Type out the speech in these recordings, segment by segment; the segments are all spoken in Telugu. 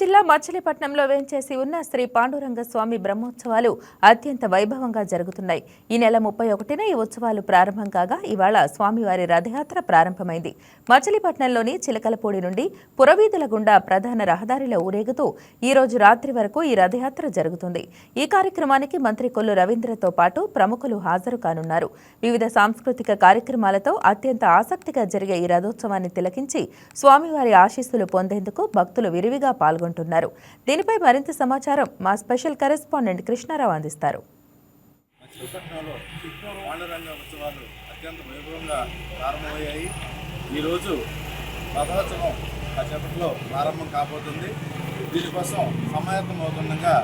జిల్లా మచిలీపట్నంలో వేంచేసి ఉన్న శ్రీ పాండురంగ స్వామి బ్రహ్మోత్సవాలు అత్యంత వైభవంగా జరుగుతున్నాయి. ఈ నెల ముప్పై ఒకటిన ఈ ఉత్సవాలు ప్రారంభం కాగా ఇవాళ స్వామివారి రథయాత్ర ప్రారంభమైంది. మచిలీపట్నంలోని చిలకలపూడి నుండి పురవీధుల గుండా ప్రధాన రహదారిలో ఊరేగుతూ ఈ రోజు రాత్రి వరకు ఈ రథయాత్ర జరుగుతుంది. ఈ కార్యక్రమానికి మంత్రి కొల్లు రవీంద్రతో పాటు ప్రముఖులు హాజరు కానున్నారు. వివిధ సాంస్కృతిక కార్యక్రమాలతో అత్యంత ఆసక్తిగా జరిగే ఈ రథోత్సవాన్ని తిలకించి స్వామివారి ఆశీస్సులు పొందేందుకు భక్తులు విరివిగా పాల్గొంటున్నారు. దీనిపై మరింత సమాచారం మా స్పెషల్ కరెస్పాండెంట్ కృష్ణారావు అందిస్తారు. ఉత్సవాలు అత్యంత వైభవంగా ప్రారంభమయ్యాయి. ఈరోజు రథోత్సవం కాసేపట్లో ప్రారంభం కాబోతుంది. దీనికోసం సమాయత్తం అవుతుండగా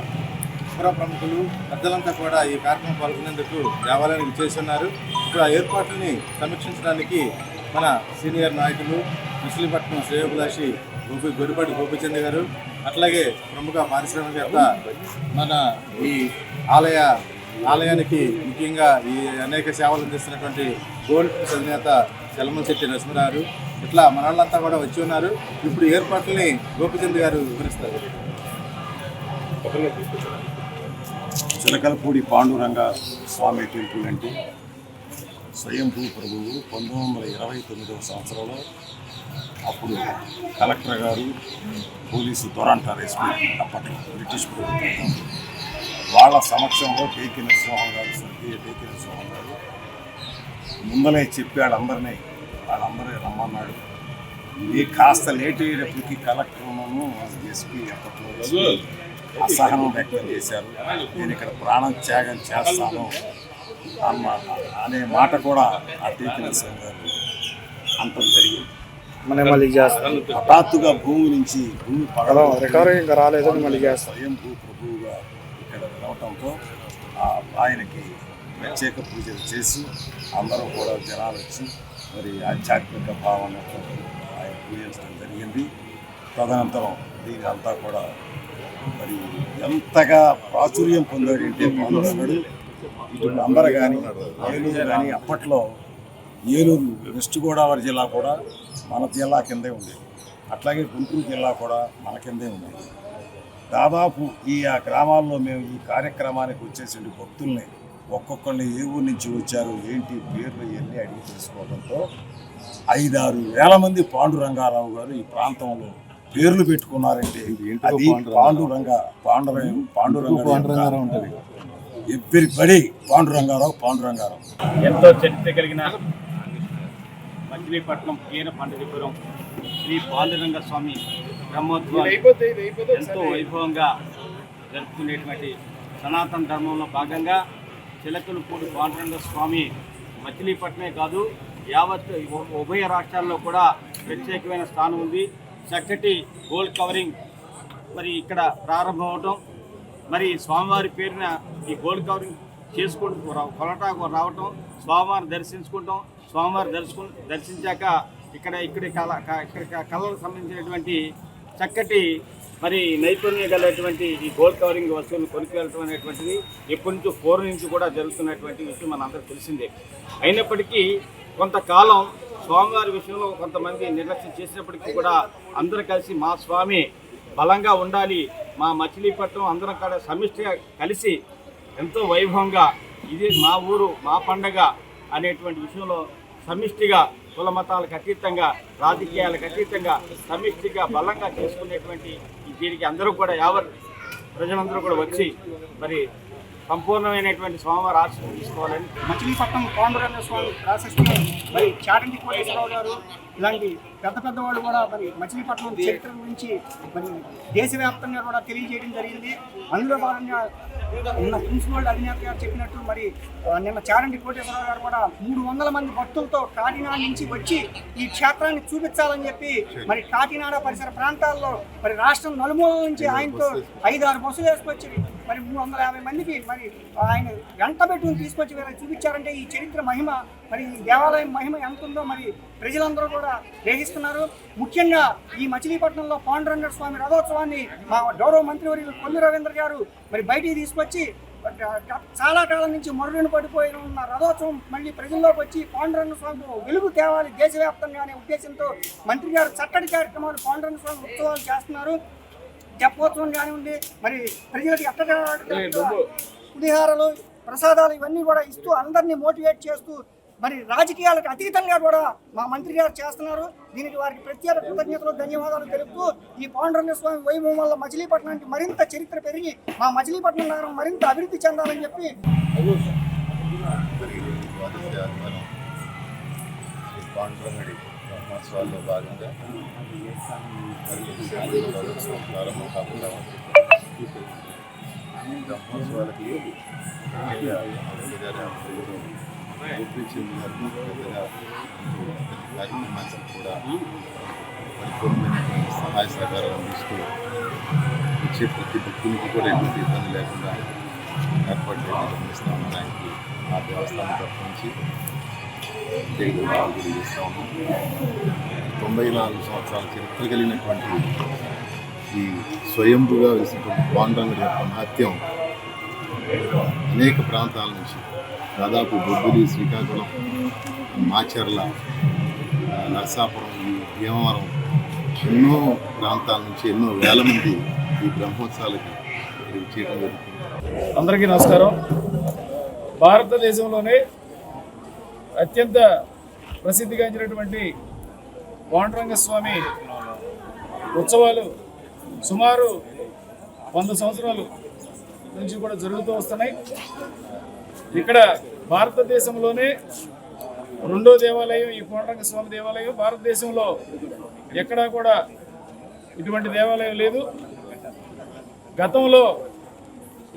పుర ప్రముఖులు పెద్దలంతా కూడా ఈ కార్యక్రమం పాల్గొనేందుకు దేవాలయానికి చేస్తున్నారు ఇప్పుడు ఆ ఏర్పాట్లని సమీక్షించడానికి మన సీనియర్ నాయకులు మచిలీపట్నం శ్రేయోభిలాషి గోపి గొరిపాటి గోపిచంద్ గారు అట్లాగే ప్రముఖ పారిశ్రామికవేత్త మన ఈ ఆలయ ఆలయానికి ముఖ్యంగా ఈ అనేక సేవలు అందిస్తున్నటువంటి గోల్డ్ అధినేత చలమల చలమశెట్టి నరసింహారు ఇట్లా మన వాళ్ళంతా కూడా వచ్చి ఉన్నారు. ఇప్పుడు ఏర్పాట్లని గోపిచంద్ గారు వివరిస్తారు. చిలకలపూడి పాండురంగ స్వామి టెంపుల్ అంటే స్వయంభూ ప్రభువు పంతొమ్మిది వందల ఇరవై తొమ్మిదవ సంవత్సరంలో అప్పుడు కలెక్టర్ గారు పోలీసు దొరంటారు ఎస్పీ అప్పటి బ్రిటిష్ ప్రభుత్వం. వాళ్ళ సమక్షంలో టేకి నరసింహం గారు స్వర్గీయ టేకి నరసింహం గారు ముందలే చెప్పి వాళ్ళందరినీ వాళ్ళందరూ రమ్మన్నాడు. ఇది కాస్త లేట్ అయ్యేటప్పటికి కలెక్టర్ను ఎస్పీ అప్పట్లో అసహనం వ్యక్తం చేశారు. నేను ఇక్కడ ప్రాణం త్యాగం చేస్తాను అన్న అనే మాట కూడా ఆ టీపీ నరసింహ గారు అంతం జరిగింది. మనం మళ్ళీ చేస్తాం. హఠాత్తుగా భూమి నుంచి భూమి పగల రికవరీ ఇంకా రాలేదని మళ్ళీ చేస్తాం. స్వయం భూ ప్రభువుగా ఇక్కడ రావటంతో ఆయనకి ప్రత్యేక పూజలు చేసి అందరూ కూడా జనాలు వచ్చి మరి ఆధ్యాత్మిక భావనతో ఆయన పూజించడం జరిగింది. తదనంతరం దీని అంతా కూడా మరి ఎంతగా ప్రాచుర్యం పొందాడంటే పాండురంగుడు ఇటు నంబర కానీ కానీ అప్పట్లో ఏలూరు వెస్ట్ గోదావరి జిల్లా కూడా మన జిల్లా కిందే ఉండేది అట్లాగే గుంటూరు జిల్లా కూడా మన కిందే ఉండేది దాదాపు ఈ ఆ గ్రామాల్లో మేము ఈ కార్యక్రమానికి వచ్చేసిన భక్తుల్ని. ఒక్కొక్కరిని ఏ ఊరు నుంచి వచ్చారు ఏంటి పేర్లు ఇవన్నీ అడిగి తెలుసుకోవడంతో ఐదారు వేల మంది పాండురంగారావు గారు ఈ ప్రాంతంలో పేర్లు పెట్టుకున్నారంటే అది పాండురంగ పాండురంగ పాండురంగారావు ఉంటుంది? ఎవ్రీబడి పాండురంగారావు పాండురంగారావు. ఎంతో చరిత్ర కలిగిన మచిలీపట్నం కీర పండుగపురం శ్రీ పాండురంగ స్వామి బ్రహ్మోత్సవం ఎంతో వైభవంగా జరుపుకునేటువంటి సనాతన ధర్మంలో భాగంగా చిలకలపూడి పాండురంగ స్వామి మచిలీపట్నమే కాదు యావత్ ఉభయ రాష్ట్రాల్లో కూడా ప్రత్యేకమైన స్థానం ఉంది. చక్కటి గోల్డ్ కవరింగ్ మరి ఇక్కడ ప్రారంభం అవటం మరి స్వామివారి పేరున ఈ గోల్డ్ కవరింగ్ చేసుకుంటూ కొలటాకు రావటం స్వామివారిని దర్శించుకుంటాం స్వామివారి దర్శకు దర్శించాక ఇక్కడ ఇక్కడ కళ ఇక్కడ కళలకు సంబంధించినటువంటి చక్కటి మరి నైపుణ్యం గలటువంటి ఈ గోల్డ్ కవరింగ్ వస్తువులు కొనుక్కెళ్ళటం అనేటువంటిది ఎప్పటి నుంచో పూర్వం నుంచి కూడా జరుగుతున్నటువంటి విషయం మన అందరికీ తెలిసిందే. అయినప్పటికీ కొంతకాలం స్వామివారి విషయంలో కొంతమంది నిర్లక్ష్యం చేసినప్పటికీ కూడా అందరూ కలిసి మా స్వామి బలంగా ఉండాలి మా మచిలీపట్నం అందరం కూడా సమిష్టిగా కలిసి ఎంతో వైభవంగా ఇది మా ఊరు మా పండగ అనేటువంటి విషయంలో సమిష్టిగా కుల మతాలకు అతీతంగా రాజకీయాలకు అతీతంగా సమిష్టిగా బలంగా చేసుకునేటువంటి దీనికి అందరూ కూడా ఎవరు ప్రజలందరూ కూడా వచ్చి మరి సంపూర్ణమైనటువంటి స్వామివారి ఆశీస్సులు తీసుకోవాలని మచిలీపట్నం పాండురంగ స్వామి ప్రాశస్త్యం మరి చాటంటి కోటేశ్వరరావు గారు ఇలాంటి పెద్ద పెద్ద వాళ్ళు కూడా మరి మచిలీపట్నం చరిత్ర గురించి మరి దేశవ్యాప్తంగా కూడా తెలియజేయడం జరిగింది. అందులో భాగంగా నిన్న ప్రిన్సిపల్ అధినేత గారు చెప్పినట్టు మరి నిన్న చారంటి కోటేశ్వరరావు గారు కూడా మూడు వందల మంది భక్తులతో కాకినాడ నుంచి వచ్చి ఈ క్షేత్రాన్ని చూపించాలని చెప్పి మరి కాకినాడ పరిసర ప్రాంతాల్లో మరి రాష్ట్రం నలుమూలల నుంచి ఆయనతో ఐదారు బస్సులు వేసుకొచ్చి మరి మూడు వందల యాభై మందికి మరి ఆయన వెంట పెట్టుకుని తీసుకొచ్చి వీళ్ళకి చూపించారంటే ఈ చరిత్ర మహిమ మరి ఈ దేవాలయం మహిమ ఎంత ఉందో మరి ప్రజలందరూ కూడా గ్రహిస్తున్నారు. ముఖ్యంగా ఈ మచిలీపట్నంలో పాండురంగ స్వామి రథోత్సవాన్ని మా గౌరవ మంత్రివర్యులు కొల్లు రవీంద్ర గారు మరి బయటికి తీసుకొచ్చి చాలా కాలం నుంచి మరుడును పడిపోయిన ఉన్న రథోత్సవం మళ్ళీ ప్రజల్లోకి వచ్చి పాండురంగ స్వామి వెలుగు తేవాలి దేశవ్యాప్తంగా అనే ఉద్దేశంతో మంత్రి గారు చక్కటి కార్యక్రమాలు పాండురంగ స్వామి ఉత్సవాలు చేస్తున్నారు. తెప్పోత్సవం కానివ్వండి మరి ప్రజలకు ఎక్కడ పులిహారలు ప్రసాదాలు ఇవన్నీ కూడా ఇస్తూ అందరినీ మోటివేట్ చేస్తూ మరి రాజకీయాలకు అతీతంగా కూడా మా మంత్రి గారు చేస్తున్నారు. దీనికి వారికి ప్రత్యేక కృతజ్ఞతలు ధన్యవాదాలు తెలుపుతూ ఈ పాండురంగ స్వామి వైభవం వల్ల మచిలీపట్నానికి మరింత చరిత్ర పెరిగి మా మచిలీపట్నం నగరం మరింత అభివృద్ధి చెందాలని చెప్పి పాండురంగడి బ్రహ్మోత్సవాల్లో భాగంగా ప్రారంభం కాకుండా బ్రహ్మోత్సవాలకి గారి గుర్తించింది పెద్దగా కార్యక్రమానికి కూడా పరిపూర్ణమైనటువంటి సహాయ సహకారం అందిస్తూ వచ్చే ప్రతి భక్తునికి కూడా ఎటువంటి ఇబ్బంది లేకుండా ఏర్పాటు నిర్వహిస్తామని ఆయనకి ఆ దేవస్థానం తరఫు నుంచి తెలియజేస్తా ఉన్నాం తొంభై నాలుగు సంవత్సరాల చరిత్ర కలిగినటువంటి ఈ స్వయంభుగా వేసినటువంటి పాండురంగుడి యొక్క మహత్యం అనేక ప్రాంతాల నుంచి దాదాపు బొబ్బిలి శ్రీకాకుళం మాచర్ల నర్సాపురం ఈ భీమవరం ఎన్నో ప్రాంతాల నుంచి ఎన్నో వేల మంది ఈ బ్రహ్మోత్సవాలకి చేయడం జరుగుతుంది అందరికీ నమస్కారం. భారతదేశంలోనే అత్యంత ప్రసిద్ధిగాంచినటువంటి పాండురంగ కోండరంగస్వామి ఉత్సవాలు సుమారు వంద సంవత్సరాలు నుంచి కూడా జరుగుతూ వస్తున్నాయి. ఇక్కడ భారతదేశంలోనే రెండో దేవాలయం ఈ పాండురంగ స్వామి దేవాలయం. భారతదేశంలో ఎక్కడా కూడా ఇటువంటి దేవాలయం లేదు. గతంలో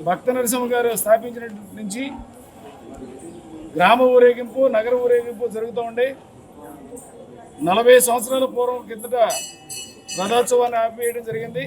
భక్త నరసింహ గారు స్థాపించిన నుంచి గ్రామ ఊరేగింపు నగర ఊరేగింపు జరుగుతూ ఉండే. నలభై సంవత్సరాల పూర్వం కిందట రథోత్సవాన్ని ఆపివేయడం జరిగింది.